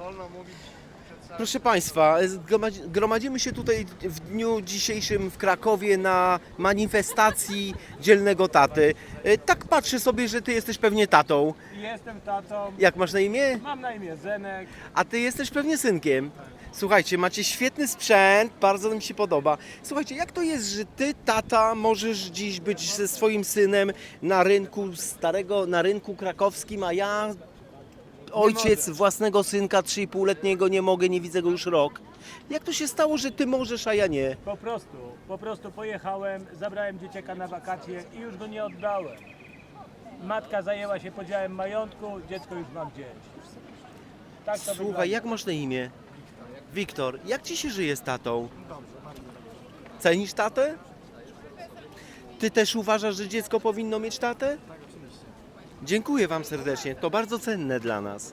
wolno mówić. Proszę Państwa, zgromadzi- gromadzimy się tutaj w dniu dzisiejszym w Krakowie na manifestacji dzielnego taty. E, Tak patrzę sobie, że Ty jesteś pewnie tatą. Jestem tatą, Jak masz na imię? mam na imię Zenek. A Ty jesteś pewnie synkiem. Słuchajcie, macie świetny sprzęt, bardzo mi się podoba. Słuchajcie, jak to jest, że Ty, tata, możesz dziś być ze swoim synem na rynku starego, na rynku krakowskim, a ja, ojciec własnego synka 3,5-letniego, nie mogę, nie widzę go już rok. Jak to się stało, że Ty możesz, a ja nie? Po prostu, po prostu pojechałem, zabrałem dzieciaka na wakacje i już go nie oddałem. Matka zajęła się podziałem majątku, dziecko już mam gdzieś. Tak to Słuchaj, wygląda. jak masz na imię? Wiktor, jak ci się żyje z tatą? Cenisz tatę? Ty też uważasz, że dziecko powinno mieć tatę? Dziękuję Wam serdecznie, to bardzo cenne dla nas.